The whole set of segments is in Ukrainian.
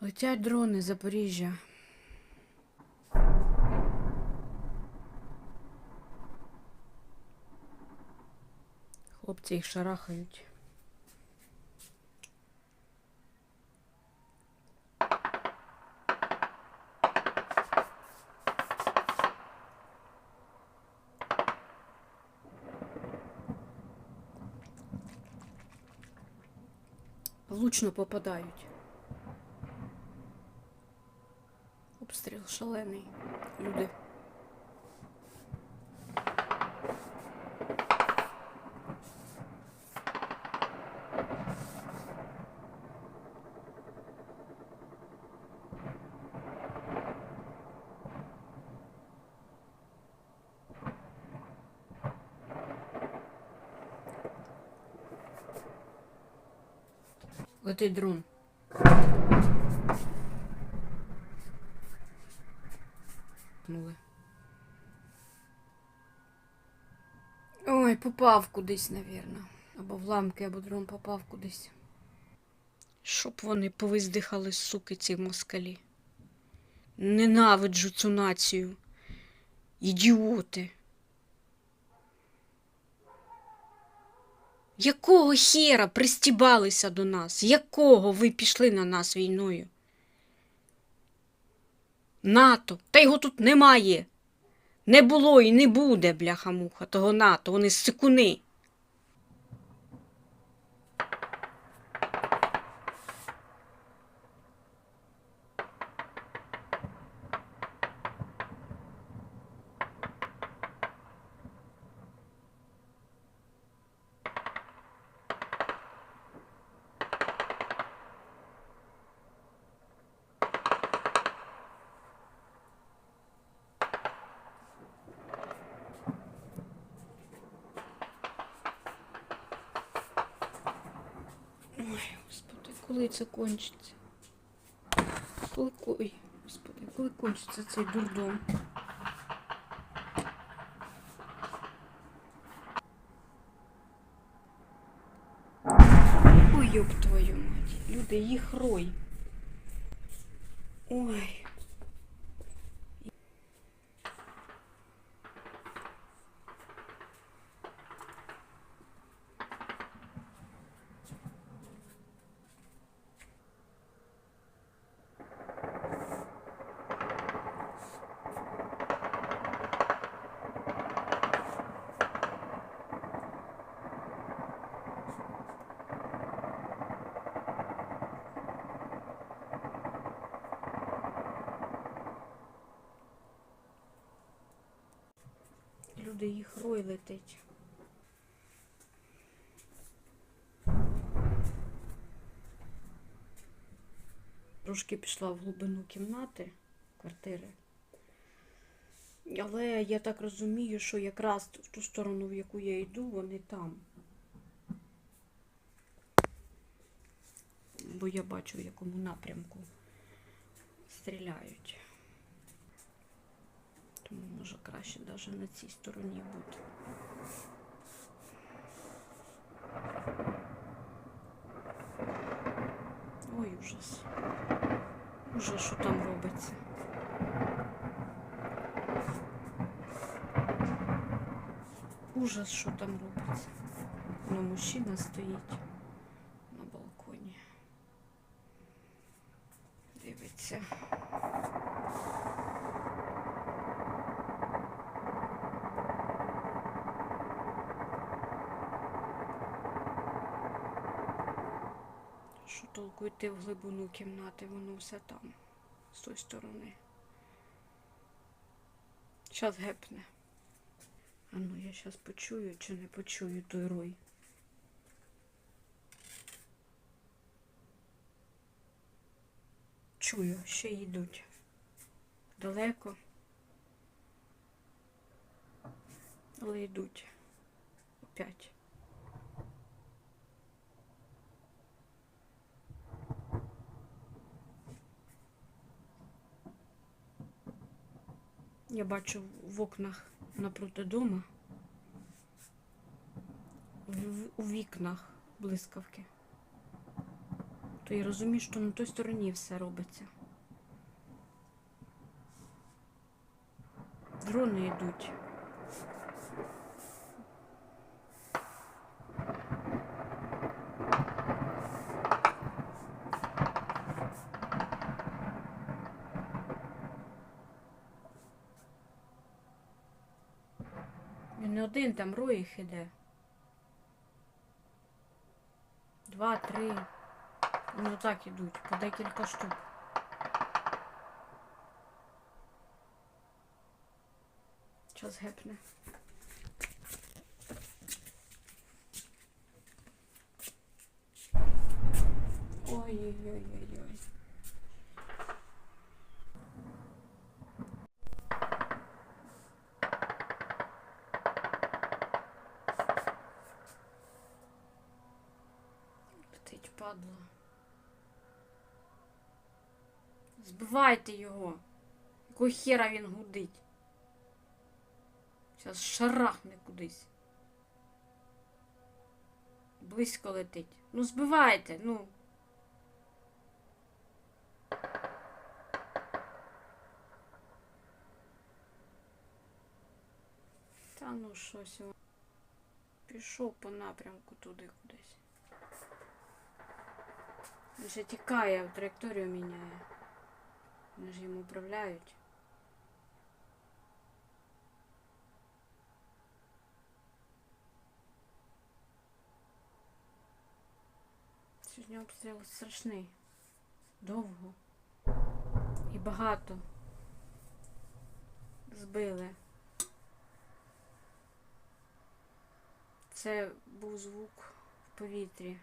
Летять дрони Запоріжжя. Хлопці їх шарахають. Влучно попадають. Обстріл шалений. Люди. Летить дрон. Ой, попав кудись, навірно. Або в ламки, або дрон попав кудись. Щоб вони повиздихали, суки, ці москалі. Ненавиджу цю націю. Ідіоти. Якого хера пристібалися до нас? Якого ви пішли на нас війною? НАТО. Та його тут немає. Не було і не буде, бляха-муха, того НАТО. Вони сикуни. Ой, господи, коли це кончиться? Коли, ко- ой, господи, коли кончиться цей дурдом? Ой, ёб твою мать. Люди, їх рой. Ой. Люди, їх рой летить. Трошки пішла в глибину кімнати, квартири. Але я так розумію, що якраз в ту сторону, в яку я йду, вони там. Бо я бачу, в якому напрямку стріляють. Тому може краще навіть на цій стороні бути. Ой, ужас. Ужас, що там робиться. Ужас, що там робиться. Ну, мужчина стоїть Що толку йти в глибину кімнати, воно все там, з тої сторони. Щас гепне. А ну я щас почую чи не почую той рой. Чую, ще йдуть. Далеко. Але йдуть. Опять. Я бачу в окнах напроти дома. У вікнах блискавки. То я розумію, що на той стороні все робиться. Дрони йдуть. Не один, там рой їх іде. Два, три. Ну так ідуть, по декілька штук. Час гепне. Ой-ой-ой-ой-ой. Летить падла. Збивайте його. Якого хера він гудить? Зараз шарахне кудись. Близько летить. Ну збивайте, ну. Та ну щось. Пішов по напрямку туди кудись. Він ще тікає, траєкторію міняє. Вони ж їм управляють. Сьогодні обстріл страшний. Довго. І багато. Збили. Це був звук в повітрі.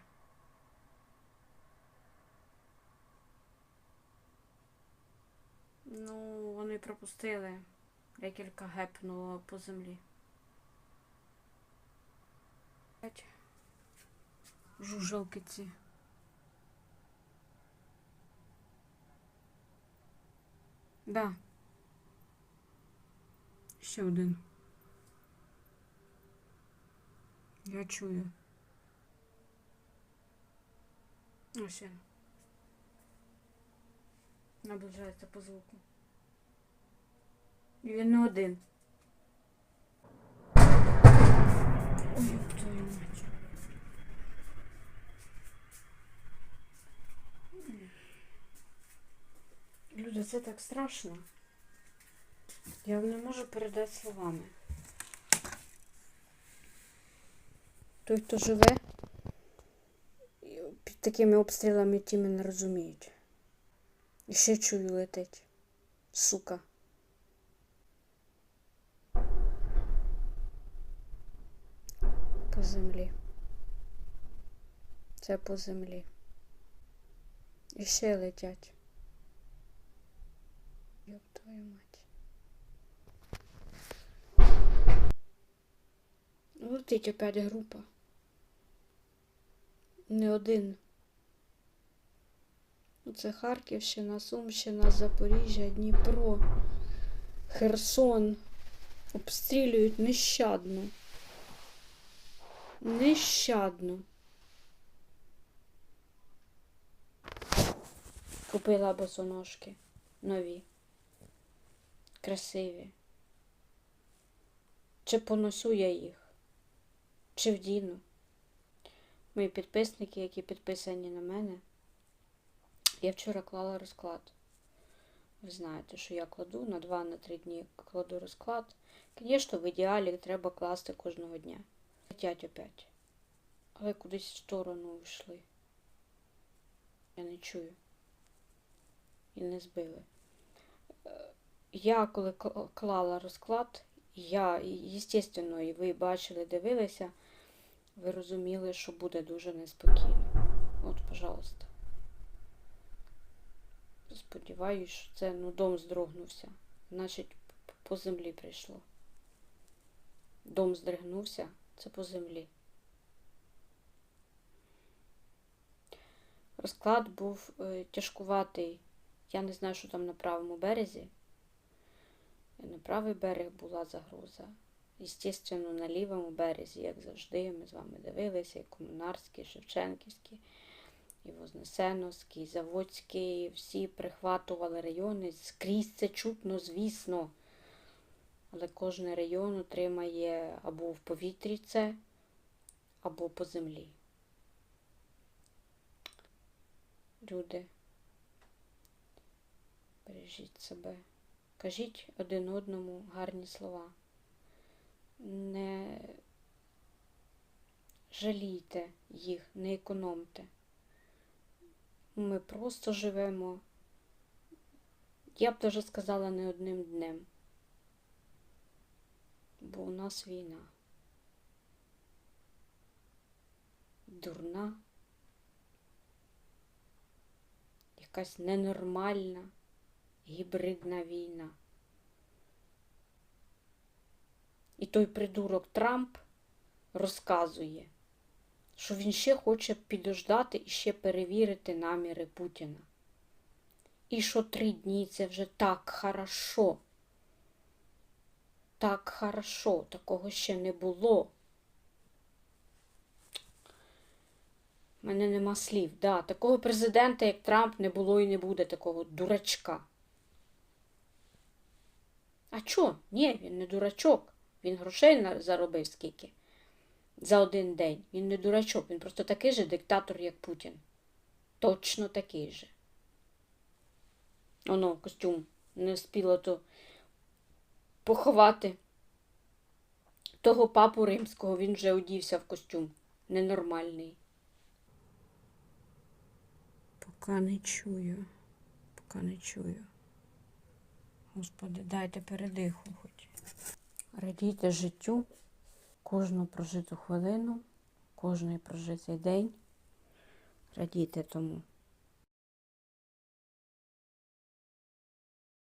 Ну, вони пропустили. Декілька гепнуло по землі. Жужелки ці. Да. Ще один. Я чую. Ось. Наближається по звуку. І він не один. Ой, твою мать. Люди, це так страшно. Я не можу передати словами. Той, хто живе під такими обстрілами, ті мене розуміють. І ще чую летить. Сука. По землі. Це по землі. І ще летять. Ёб твою мать. Летить опять група. Не один. Ну, Це Харківщина, Сумщина, Запоріжжя, Дніпро, Херсон. Обстрілюють нещадно. Нещадно. Купила босоножки. Нові. Красиві. Чи поносю я їх, чи вдіну. Мої підписники, які підписані на мене. Я вчора клала розклад. Ви знаєте, що я кладу на 2-3 дні кладу розклад. Звісно, в ідеалі треба класти кожного дня. Летять опять. Але кудись в сторону йшли. Я не чую. І не збили. Е, Я коли клала розклад, я, звісно, і ви бачили, дивилися, ви розуміли, що буде дуже неспокійно. От, пожалуйста. Сподіваюсь, що це ну, дом здрогнувся. Значить, по землі прийшло. Дом здригнувся, це по землі. Розклад був е, тяжкуватий. Я не знаю, що там на правому березі. На правий берег була загроза. Естественно, на лівому березі, як завжди, ми з вами дивилися, і Комунарський, і Шевченківський. І Вознесеновський, Заводський, всі прихватували райони. Скрізь це чутно, звісно. Але кожен район отримає або в повітрі це, або по землі. Люди, бережіть себе. Кажіть один одному гарні слова. Не жалійте їх, не економте. Ми просто живемо, я б даже сказала, не одним днем. Бо у нас війна. Дурна, якась ненормальна гібридна війна. І той придурок Трамп розказує, що він ще хоче підождати і ще перевірити наміри Путіна. І що три дні це вже так хорошо. Так хорошо, такого ще не було. У мене нема слів. Да, такого президента, як Трамп, не було і не буде такого дурачка. А чо? Ні, він не дурачок. Він грошей заробив скільки за один день. Він не дурачок, він просто такий же диктатор, як Путін. Точно такий же. Оно, костюм не встигла то поховати. Того папу римського він вже одівся в костюм. Ненормальний. Поки не чую. Поки не чую. Господи, дайте передиху хоч. Радійте життю, кожну прожиту хвилину, кожний прожитий день. Радійте тому.